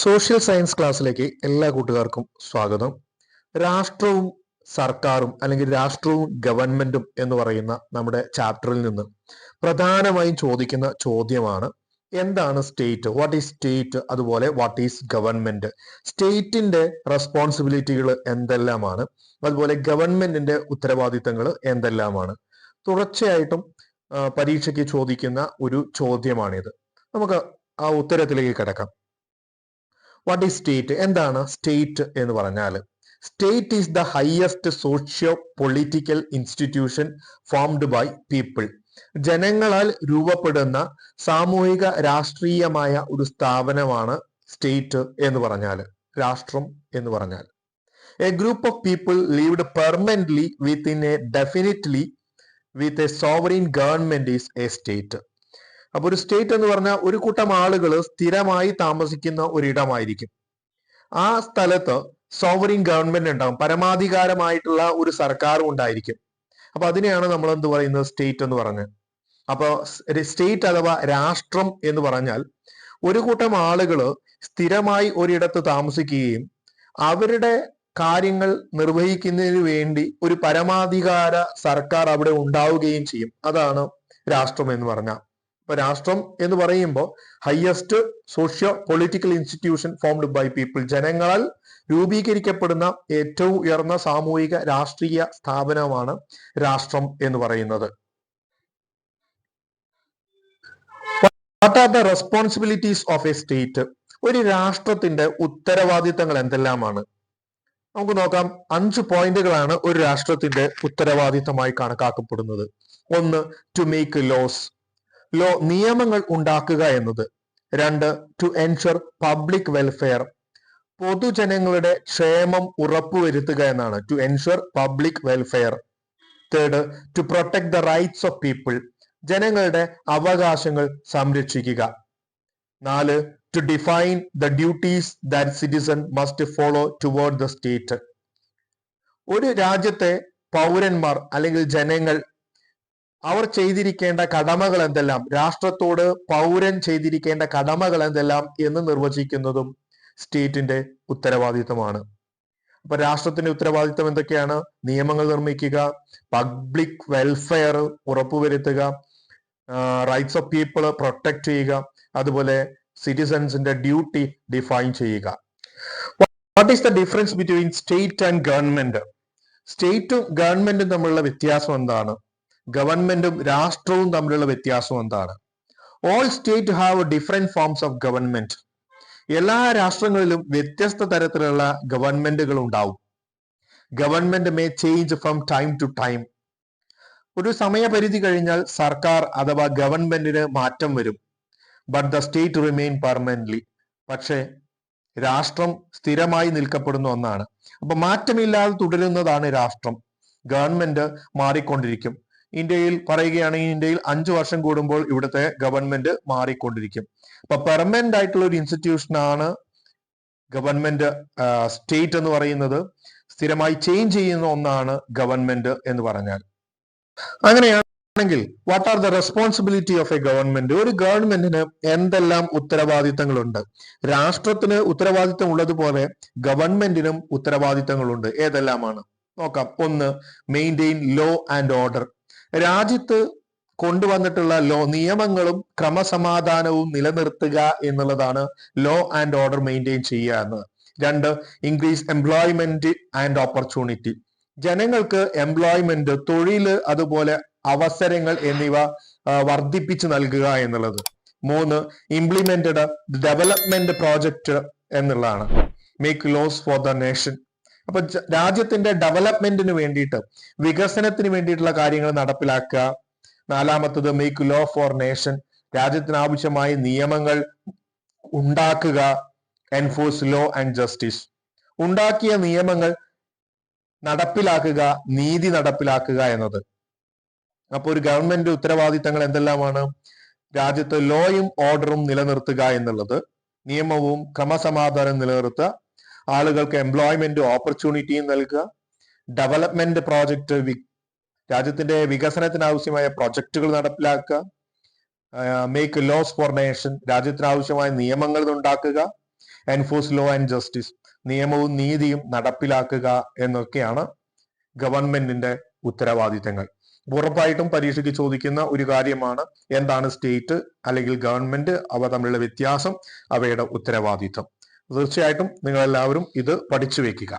Social science ക്ലാസ്സിലേക്ക് എല്ലാ കൂട്ടുകാർക്കും സ്വാഗതം. രാഷ്ട്രവും സർക്കാരും അല്ലെങ്കിൽ രാഷ്ട്രവും ഗവൺമെന്റും എന്ന് പറയുന്ന നമ്മുടെ ചാപ്റ്ററിൽ നിന്ന് പ്രധാനമായും ചോദിക്കുന്ന ചോദ്യമാണ് എന്താണ് സ്റ്റേറ്റ് വാട്ട് ഈസ് സ്റ്റേറ്റ് അതുപോലെ വാട്ട് ഈസ് ഗവൺമെന്റ് സ്റ്റേറ്റിന്റെ റെസ്പോൺസിബിലിറ്റികൾ എന്തെല്ലാമാണ്? അതുപോലെ ഗവൺമെന്റിന്റെ ഉത്തരവാദിത്തങ്ങൾ എന്തെല്ലാമാണ്? തുടർച്ചയായിട്ടും പരീക്ഷയ്ക്ക് ചോദിക്കുന്ന ഒരു ചോദ്യമാണിത്. നമുക്ക് ആ ഉത്തരത്തിലേക്ക് കിടക്കാം. വാട്ട് ഈസ് സ്റ്റേറ്റ് എന്താണ് സ്റ്റേറ്റ് എന്ന് പറഞ്ഞാൽ state is the highest socio political institution formed by people ജനങ്ങളാൽ രൂപപ്പെടുന്ന സാമൂഹിക രാഷ്ട്രീയമായ ഒരു സ്ഥാപനമാണ് സ്റ്റേറ്റ് എന്ന് പറഞ്ഞാൽ രാഷ്ട്രം എന്ന് പറഞ്ഞാൽ. A group of people lived permanently in a definitely with a sovereign government is a state അപ്പൊ ഒരു സ്റ്റേറ്റ് എന്ന് പറഞ്ഞാൽ ഒരു കൂട്ടം ആളുകൾ സ്ഥിരമായി താമസിക്കുന്ന ഒരിടമായിരിക്കും. ആ സ്ഥലത്ത് സോവറിൻ ഗവൺമെന്റ് ഉണ്ടാകും പരമാധികാരമായിട്ടുള്ള ഒരു സർക്കാരും ഉണ്ടായിരിക്കും. അപ്പൊ അതിനെയാണ് നമ്മൾ എന്ത് പറയുന്നത്? സ്റ്റേറ്റ് എന്ന് പറഞ്ഞത്. അപ്പൊ സ്റ്റേറ്റ് അഥവാ രാഷ്ട്രം എന്ന് പറഞ്ഞാൽ ഒരു കൂട്ടം ആളുകൾ സ്ഥിരമായി ഒരിടത്ത് താമസിക്കുകയും അവരുടെ കാര്യങ്ങൾ നിർവഹിക്കുന്നതിന് വേണ്ടി ഒരു പരമാധികാര സർക്കാർ അവിടെ ഉണ്ടാവുകയും ചെയ്യും. അതാണ് രാഷ്ട്രം എന്ന് പറഞ്ഞാൽ. ഇപ്പൊ രാഷ്ട്രം എന്ന് പറയുമ്പോൾ highest socio political institution formed by people ജനങ്ങളാൽ രൂപീകരിക്കപ്പെടുന്ന ഏറ്റവും ഉയർന്ന സാമൂഹിക രാഷ്ട്രീയ സ്ഥാപനമാണ് രാഷ്ട്രം എന്ന് പറയുന്നത്. What are the responsibilities of a state ഒരു രാഷ്ട്രത്തിന്റെ ഉത്തരവാദിത്തങ്ങൾ എന്തെല്ലാമാണ്? നമുക്ക് നോക്കാം. അഞ്ച് പോയിന്റുകളാണ് ഒരു രാഷ്ട്രത്തിന്റെ ഉത്തരവാദിത്തമായി കണക്കാക്കപ്പെടുന്നത്. ഒന്ന് ടു മേക്ക് ലോസ് ലോ നിയമങ്ങൾ ഉണ്ടാക്കുക എന്നത്. രണ്ട് ടു എൻഷുർ പബ്ലിക് വെൽഫെയർ പൊതുജനങ്ങളുടെ ക്ഷേമം ഉറപ്പുവരുത്തുക എന്നാണ്. To ensure public welfare third to protect the rights of people ജനങ്ങളുടെ അവകാശങ്ങൾ സംരക്ഷിക്കുക. നാല് to define the duties that citizen must follow toward the state ഒരു രാജ്യത്തെ പൗരന്മാർ അല്ലെങ്കിൽ ജനങ്ങൾ അവർ ചെയ്തിരിക്കേണ്ട കടമകൾ എന്തെല്ലാം? രാഷ്ട്രത്തോട് പൗരൻ ചെയ്തിരിക്കേണ്ട കടമകൾ എന്തെല്ലാം എന്ന് നിർവചിക്കുന്നതും സ്റ്റേറ്റിന്റെ ഉത്തരവാദിത്തമാണ് അപ്പൊ രാഷ്ട്രത്തിന്റെ ഉത്തരവാദിത്തം എന്തൊക്കെയാണ്? നിയമങ്ങൾ നിർമ്മിക്കുക പബ്ലിക് വെൽഫെയർ ഉറപ്പുവരുത്തുക റൈറ്റ്സ് ഓഫ് പീപ്പിൾ പ്രൊട്ടക്ട് ചെയ്യുക അതുപോലെ സിറ്റിസൺസിന്റെ ഡ്യൂട്ടി ഡിഫൈൻ ചെയ്യുക. What is the difference between state and government സ്റ്റേറ്റും ഗവൺമെന്റും തമ്മിലുള്ള വ്യത്യാസം എന്താണ്? ഗവൺമെന്റും രാഷ്ട്രവും തമ്മിലുള്ള വ്യത്യാസം എന്താണ്? All state have different forms of government എല്ലാ രാഷ്ട്രങ്ങളിലും വ്യത്യസ്ത തരത്തിലുള്ള ഗവൺമെന്റുകൾ ഉണ്ടാവും. Government may change from time to time ഒരു സമയപരിധി കഴിഞ്ഞാൽ സർക്കാർ അഥവാ ഗവൺമെന്റിന് മാറ്റം വരും. But the state remain permanently പക്ഷേ രാഷ്ട്രം സ്ഥിരമായി നിൽക്കപ്പെടുന്ന ഒന്നാണ്. അപ്പൊ മാറ്റമില്ലാതെ തുടരുന്നതാണ് രാഷ്ട്രം. ഗവൺമെന്റ് മാറിക്കൊണ്ടിരിക്കും. ഇന്ത്യയിൽ പറയുകയാണെങ്കിൽ ഇന്ത്യയിൽ അഞ്ചു വർഷം കൂടുമ്പോൾ ഇവിടുത്തെ ഗവൺമെന്റ് മാറിക്കൊണ്ടിരിക്കും. അപ്പൊ പെർമനന്റ് ആയിട്ടുള്ള ഒരു ഇൻസ്റ്റിറ്റ്യൂഷൻ ആണ് ഗവൺമെന്റ് സ്റ്റേറ്റ് എന്ന് പറയുന്നത്. സ്ഥിരമായി ചേഞ്ച് ചെയ്യുന്ന ഒന്നാണ് ഗവൺമെന്റ് എന്ന് പറഞ്ഞാൽ. അങ്ങനെയാണെങ്കിൽ what are the responsibility of a government ഒരു ഗവൺമെന്റിന് എന്തെല്ലാം ഉത്തരവാദിത്തങ്ങളുണ്ട്? രാഷ്ട്രത്തിന് ഉത്തരവാദിത്തം ഉള്ളതുപോലെ ഗവൺമെന്റിനും ഉത്തരവാദിത്തങ്ങളുണ്ട്. ഏതെല്ലാമാണ്? നോക്കാം. ഒന്ന് മെയിന്റെയിൻ ലോ ആൻഡ് ഓർഡർ രാജ്യത്ത് കൊണ്ടുവന്നിട്ടുള്ള ലോ നിയമങ്ങളും ക്രമസമാധാനവും നിലനിർത്തുക എന്നുള്ളതാണ് ലോ ആൻഡ് ഓർഡർ മെയിന്റെയിൻ ചെയ്യുക എന്നത് രണ്ട് ഇൻക്രീസ് എംപ്ലോയ്മെന്റ് ആൻഡ് ഓപ്പർച്യൂണിറ്റി ജനങ്ങൾക്ക് എംപ്ലോയ്മെന്റ് തൊഴിൽ അതുപോലെ അവസരങ്ങൾ എന്നിവ വർദ്ധിപ്പിച്ചു നൽകുക എന്നുള്ളത്. മൂന്ന് ഇംപ്ലിമെന്റഡ് ഡെവലപ്മെന്റ് പ്രോജക്റ്റ് എന്നുള്ളതാണ്. Make laws for the nation അപ്പൊ രാജ്യത്തിന്റെ ഡെവലപ്മെന്റിന് വേണ്ടിയിട്ട് വികസനത്തിന് വേണ്ടിയിട്ടുള്ള കാര്യങ്ങൾ നടപ്പിലാക്കുക. നാലാമത്തത് മേക്ക് ലോ ഫോർ നേഷൻ രാജ്യത്തിന് ആവശ്യമായ നിയമങ്ങൾ ഉണ്ടാക്കുക. എൻഫോഴ്സ് ലോ ആൻഡ് ജസ്റ്റിസ് ഉണ്ടാക്കിയ നിയമങ്ങൾ നടപ്പിലാക്കുക നീതി നടപ്പിലാക്കുക എന്നത്. അപ്പൊ ഒരു ഗവൺമെന്റ് ഉത്തരവാദിത്തങ്ങൾ എന്തെല്ലാമാണ്? രാജ്യത്ത് ലോയും ഓർഡറും നിലനിർത്തുക എന്നുള്ളത്. നിയമവും ക്രമസമാധാനം നിലനിർത്തുക. ആളുകൾക്ക് എംപ്ലോയ്മെന്റ് ഓപ്പർച്യൂണിറ്റിയും നൽകുക. ഡെവലപ്മെന്റ് പ്രോജക്റ്റ് രാജ്യത്തിന്റെ വികസനത്തിന് ആവശ്യമായ പ്രൊജക്ടുകൾ നടപ്പിലാക്കുക. മേക്ക് ലോസ് ഫോർ നേഷൻ രാജ്യത്തിന് ആവശ്യമായ നിയമങ്ങൾ ഉണ്ടാക്കുക. എൻഫോഴ്സ് ലോ ആൻഡ് ജസ്റ്റിസ് നിയമവും നീതിയും നടപ്പിലാക്കുക എന്നൊക്കെയാണ് ഗവൺമെന്റിന്റെ ഉത്തരവാദിത്തങ്ങൾ. ഉറപ്പായിട്ടും പരീക്ഷയ്ക്ക് ചോദിക്കുന്ന ഒരു കാര്യമാണ് എന്താണ് സ്റ്റേറ്റ് അല്ലെങ്കിൽ ഗവൺമെന്റ് അവ തമ്മിലുള്ള വ്യത്യാസം അവയുടെ ഉത്തരവാദിത്തം തീർച്ചയായിട്ടും നിങ്ങളെല്ലാവരും ഇത് പഠിച്ചു വെക്കുക.